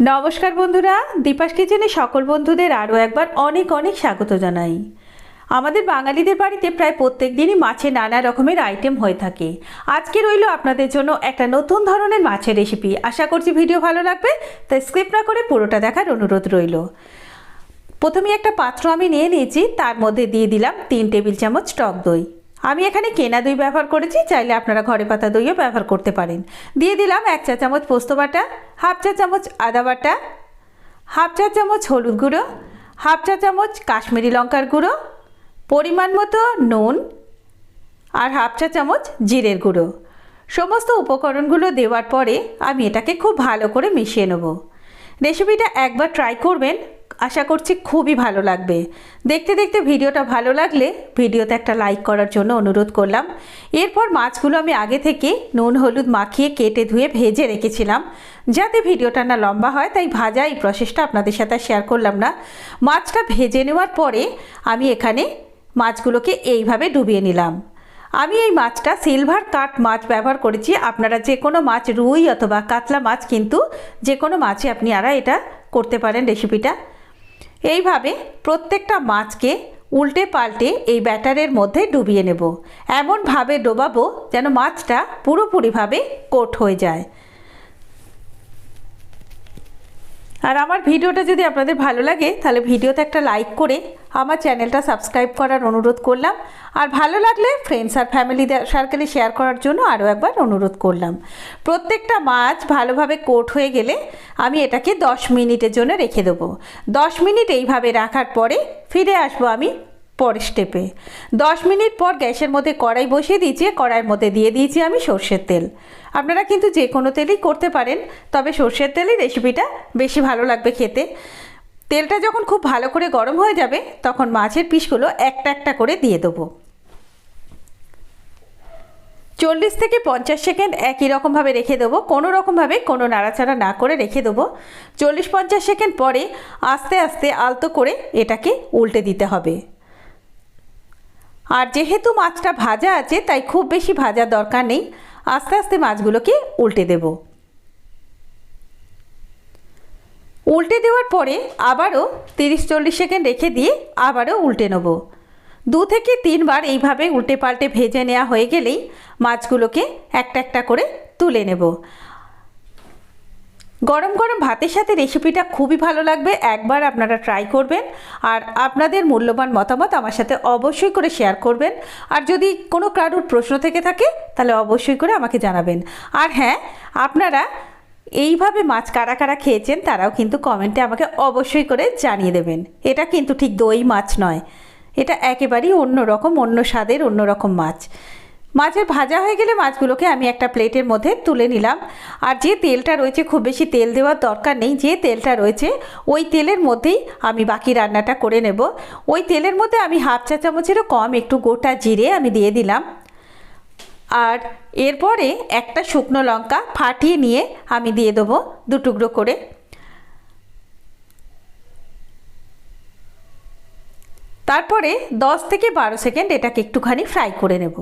নমস্কার বন্ধুরা, দীপাস কিচেনে সকল বন্ধুদের আরও একবার অনেক অনেক স্বাগত জানাই। আমাদের বাঙালিদের বাড়িতে প্রায় প্রত্যেক দিনই মাছের নানা রকমের আইটেম হয়ে থাকে। আজকে রইল আপনাদের জন্য একটা নতুন ধরনের মাছের রেসিপি আশা করছি ভিডিও ভালো লাগবে, তাই স্ক্রিপ্ট না করে পুরোটা দেখার অনুরোধ রইল। প্রথমে একটা পাত্র আমি নিয়ে নিয়েছি, তার মধ্যে দিয়ে দিলাম তিন টেবিল চামচ টক দই। আমি এখানে কেনা দই ব্যবহার করেছি, চাইলে আপনারা ঘরে পাতা দইও ব্যবহার করতে পারেন। দিয়ে দিলাম এক চা চামচ পোস্ত বাটা, হাফ চা চামচ আদা বাটা, হাফ চা চামচ হলুদ গুঁড়ো, হাফ চা চামচ কাশ্মীরি লঙ্কার গুঁড়ো, পরিমাণ মতো নুন আর হাফ চা চামচ জিরের গুঁড়ো। সমস্ত উপকরণগুলো দেওয়ার পরে আমি এটাকে খুব ভালো করে মিশিয়ে নেব। রেসিপিটা একবার ট্রাই করবেন আশা করছি খুবই ভালো লাগবে। দেখতে দেখতে ভিডিওটা ভালো লাগলে ভিডিওতে একটা লাইক করার জন্য অনুরোধ করলাম। এরপর মাছগুলো আমি আগে থেকে নুন, হলুদ মাখিয়ে কেটে ধুয়ে ভেজে রেখেছিলাম। যাতে ভিডিওটা না লম্বা হয়, তাই ভাজা এই প্রসেসটা আপনাদের সাথে শেয়ার করলাম না। মাছটা ভেজে নেওয়ার পরে আমি এখানে মাছগুলোকে এইভাবে ডুবিয়ে নিলাম। আমি এই মাছটা সিলভার কাট মাছ ব্যবহার করেছি। আপনারা যে কোনো মাছ রুই অথবা কাতলা মাছ কিন্তু যে কোনো মাছে আপনি আরা এটা করতে পারেন রেসিপিটা এইভাবে প্রত্যেকটা মাছকে উল্টে পাল্টে এই ব্যাটারের মধ্যে ডুবিয়ে নেব। এমনভাবে ডোবাবো যেন মাছটা পুরোপুরিভাবে কোট হয়ে যায়। আর আমার ভিডিওটা যদি আপনাদের ভালো লাগে, তাহলে ভিডিওতে একটা লাইক করে আমার চ্যানেলটা সাবস্ক্রাইব করার অনুরোধ করলাম। আর ভালো লাগলে ফ্রেন্ডস আর ফ্যামিলি সার্কেলে শেয়ার করার জন্য আরও একবার অনুরোধ করলাম। প্রত্যেকটা মাছ ভালোভাবে কোট হয়ে গেলে আমি এটাকে দশ মিনিটের জন্য রেখে দেবো। দশ মিনিট এইভাবে রাখার পরে ফিরে আসব আমি পরের স্টেপে দশ মিনিট পর গ্যাসের মধ্যে কড়াই বসিয়ে দিয়েছি, কড়াইয়ের মধ্যে দিয়ে দিয়েছি আমি সর্ষের তেল। আপনারা কিন্তু যে কোনো তেলই করতে পারেন, তবে সর্ষের তেলেই রেসিপিটা বেশি ভালো লাগবে খেতে। তেলটা যখন খুব ভালো করে গরম হয়ে যাবে, তখন মাছের পিসগুলো একটা একটা করে দিয়ে দেবো। চল্লিশ থেকে পঞ্চাশ সেকেন্ড একই রকমভাবে রেখে দেবো, কোনো রকমভাবে কোনো নাড়াচাড়া না করে রেখে দেবো। চল্লিশ পঞ্চাশ সেকেন্ড পরে আস্তে আস্তে আলতো করে এটাকে উল্টে দিতে হবে। আর যেহেতু মাছটা ভাজা আছে, তাই খুব বেশি ভাজার দরকার নেই। আস্তে আস্তে মাছগুলোকে উল্টে দেব। উল্টে দেওয়ার পরে আবারও তিরিশ চল্লিশ সেকেন্ড রেখে দিয়ে আবারও উল্টে নেব। দু থেকে তিনবার এইভাবে উল্টে পাল্টে ভেজে নেওয়া হয়ে গেলেই মাছগুলোকে একটা একটা করে তুলে নেব। গরম গরম ভাতের সাথে রেসিপিটা খুবই ভালো লাগবে, একবার আপনারা ট্রাই করবেন। আর আপনাদের মূল্যবান মতামত আমার সাথে অবশ্যই করে শেয়ার করবেন। আর যদি কোনো কারুর প্রশ্ন থেকে থাকে, তাহলে অবশ্যই করে আমাকে জানাবেন। আর হ্যাঁ আপনারা এইভাবে মাছ কারা কারা খেয়েছেন, তারাও কিন্তু কমেন্টে আমাকে অবশ্যই করে জানিয়ে দেবেন। এটা কিন্তু ঠিক দই মাছ নয়। এটা একেবারেই অন্য রকম অন্য স্বাদের অন্য রকম মাছ। মাছের ভাজা হয়ে গেলে মাছগুলোকে আমি একটা প্লেটের মধ্যে তুলে নিলাম। আর যে তেলটা রয়েছে, খুব বেশি তেল দেওয়ার দরকার নেই। যে তেলটা রয়েছে, ওই তেলের মধ্যেই আমি বাকি রান্নাটা করে নেব। ওই তেলের মধ্যে আমি হাফ চা চামচেরও কম একটু গোটা জিরে আমি দিয়ে দিলাম। আর এরপরে একটা শুকনো লঙ্কা ফাটিয়ে নিয়ে আমি দিয়ে দেবো দু টুকরো করে। তারপরে দশ থেকে বারো সেকেন্ড এটাকে একটুখানি ফ্রাই করে নেব।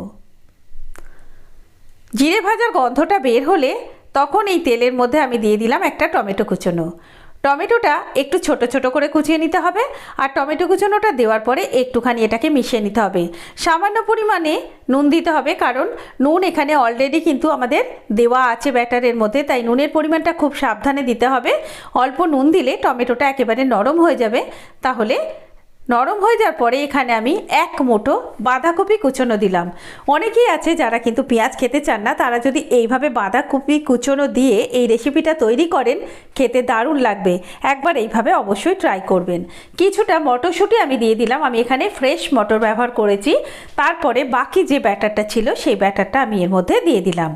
জিরে ভাজার গন্ধটা বের হলে তখন এই তেলের মধ্যে আমি দিয়ে দিলাম একটা টমেটো কুচোনো। টমেটোটা একটু ছোট ছোট করে কুচিয়ে নিতে হবে আর টমেটো কুচোনোটা দেওয়ার পরে একটুখানি এটাকে মিশিয়ে নিতে হবে। সামান্য পরিমাণে নুন দিতে হবে কারণ নুন এখানে অলরেডি কিন্তু আমাদের দেওয়া আছে ব্যাটারের মধ্যে, তাই নুনের পরিমাণটা খুব সাবধানে দিতে হবে। অল্প নুন দিলে টমেটোটা একেবারে নরম হয়ে যাবে। তাহলে নরম হয়ে যাওয়ার পরে এখানে আমি এক মুঠো বাঁধাকপি কুচোনো দিলাম। অনেকেই আছে যারা কিন্তু পেঁয়াজ খেতে চান না, তারা যদি এইভাবে বাঁধাকপি কুচোনো দিয়ে এই রেসিপিটা তৈরি করেন, খেতে দারুণ লাগবে। একবার এইভাবে অবশ্যই ট্রাই করবেন। কিছুটা মটরশুঁটি আমি দিয়ে দিলাম, আমি এখানে ফ্রেশ মটর ব্যবহার করেছি। তারপরে বাকি যে ব্যাটারটা ছিল, সেই ব্যাটারটা আমি এর মধ্যে দিয়ে দিলাম।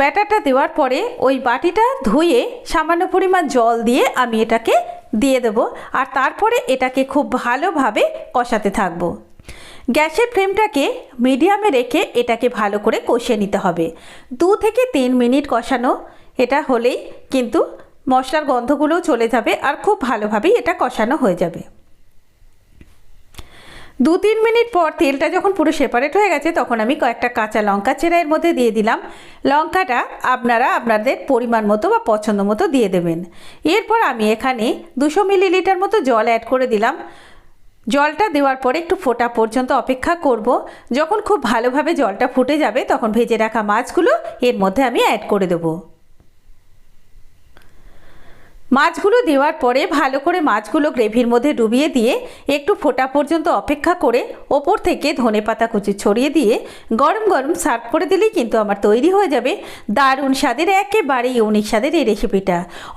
ব্যাটারটা দেওয়ার পরে ওই বাটিটা ধুয়ে সামান্য পরিমাণ জল দিয়ে আমি এটাকে দিয়ে দেব আর তারপরে এটাকে খুব ভালোভাবে কষাতে থাকব। গ্যাসের ফ্লেমটাকে মিডিয়ামে রেখে এটাকে ভালো করে কষিয়ে নিতে হবে। দু থেকে তিন মিনিট কষানো, এটা হলেই কিন্তু মশলার গন্ধগুলোও চলে যাবে আর খুব ভালোভাবেই এটা কষানো হয়ে যাবে। দু তিন মিনিট পর তেলটা যখন পুরো সেপারেট হয়ে গেছে, তখন আমি কয়েকটা কাঁচা লঙ্কা চেরা এর মধ্যে দিয়ে দিলাম। লঙ্কাটা আপনারা আপনাদের পরিমাণ মতো বা পছন্দ মতো দিয়ে দেবেন। এরপর আমি এখানে দুশো মিলিলিটার মতো জল অ্যাড করে দিলাম। জলটা দেওয়ার পরে একটু ফোটা পর্যন্ত অপেক্ষা করব। যখন খুব ভালোভাবে জলটা ফুটে যাবে, তখন ভেজে রাখা মাছগুলো এর মধ্যে আমি অ্যাড করে দেবো। মাছগুলো দেওয়ার পরে ভালো করে মাছগুলো গ্রেভির মধ্যে ডুবিয়ে দিয়ে একটু ফোটা পর্যন্ত অপেক্ষা করে ওপর থেকে ধনে পাতা কুচি ছড়িয়ে দিয়ে গরম গরম সার্ভ করে দিলেই কিন্তু আমার তৈরি হয়ে যাবে। দারুণ স্বাদের একেবারে ইউনিক স্বাদের এই রেসিপিটা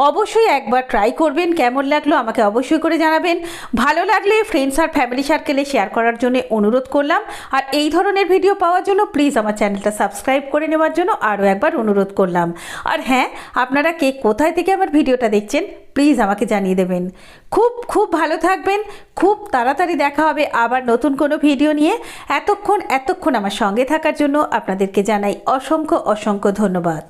অবশ্যই একবার ট্রাই করবেন, কেমন লাগল আমাকে অবশ্যই করে জানাবেন। ভালো লাগলে ফ্রেন্ডস আর ফ্যামিলি সার্কেলে শেয়ার করার জন্য অনুরোধ করলাম। আর এই ধরনের ভিডিও পাওয়ার জন্য প্লিজ আমার চ্যানেলটা সাবস্ক্রাইব করে নেওয়ার জন্য আরও একবার অনুরোধ করলাম। আর হ্যাঁ আপনারা কে কোথায় থেকে আমার ভিডিওটা দেখছেন প্লিজ আমাকে জানিয়ে দেবেন। খুব খুব ভালো থাকবেন। খুব তাড়াতাড়ি দেখা হবে আবার নতুন কোনো ভিডিও নিয়ে। এতক্ষণ এতক্ষণ আমার সঙ্গে থাকার জন্য আপনাদেরকে জানাই অসংখ্য অসংখ্য ধন্যবাদ।